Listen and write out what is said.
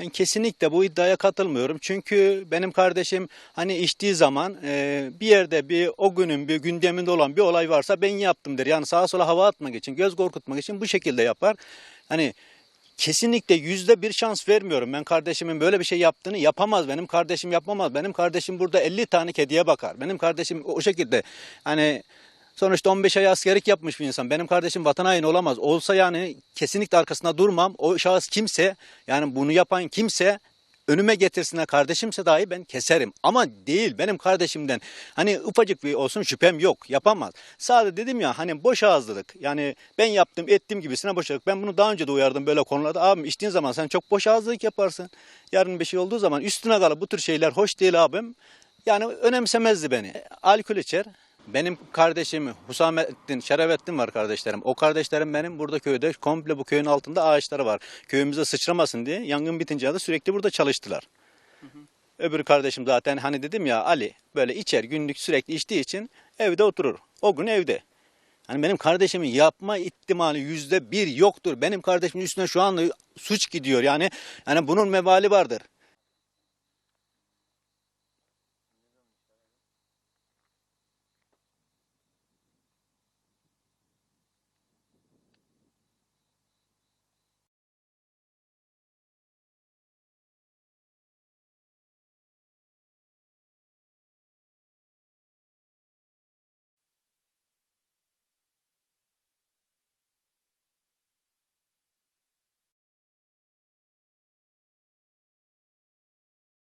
Ben kesinlikle bu iddiaya katılmıyorum. Çünkü benim kardeşim hani içtiği zaman e, bir yerde bir o günün bir gündeminde olan bir olay varsa ben yaptım der. Yani sağa sola hava atmak için, göz korkutmak için bu şekilde yapar. Hani kesinlikle yüzde bir şans vermiyorum. Ben kardeşimin böyle bir şey yaptığını yapamaz. Benim kardeşim yapamaz. Benim kardeşim burada 50 tane kediye bakar. Benim kardeşim o şekilde hani sonuçta 15 ay askerlik yapmış bir insan. Benim kardeşim vatan haini olamaz. Olsa yani kesinlikle arkasında durmam. O şahıs kimse yani bunu yapan kimse önüme getirsinler kardeşimse dahi ben keserim. Ama değil benim kardeşimden hani ufacık bir olsun şüphem yok yapamaz. Sadece dedim ya hani boş ağızlılık yani ben yaptım ettim gibisine boş ağızlılık. Ben bunu daha önce de uyardım böyle konularda. Abim içtiğin zaman sen çok boş ağızlılık yaparsın. Yarın bir şey olduğu zaman üstüne kalıp bu tür şeyler hoş değil abim. Yani önemsemezdi beni. Alkol içer. Benim kardeşim Husamettin, Şerefettin var kardeşlerim. O kardeşlerim benim burada köyde komple bu köyün altında ağaçları var. Köyümüze sıçramasın diye yangın bitince de sürekli burada çalıştılar. Öbür kardeşim zaten hani dedim ya Ali böyle içer günlük sürekli içtiği için evde oturur. O gün evde. Hani benim kardeşimin yapma ihtimali yüzde bir yoktur. Benim kardeşimin üstüne şu an suç gidiyor yani. Yani bunun mevali vardır.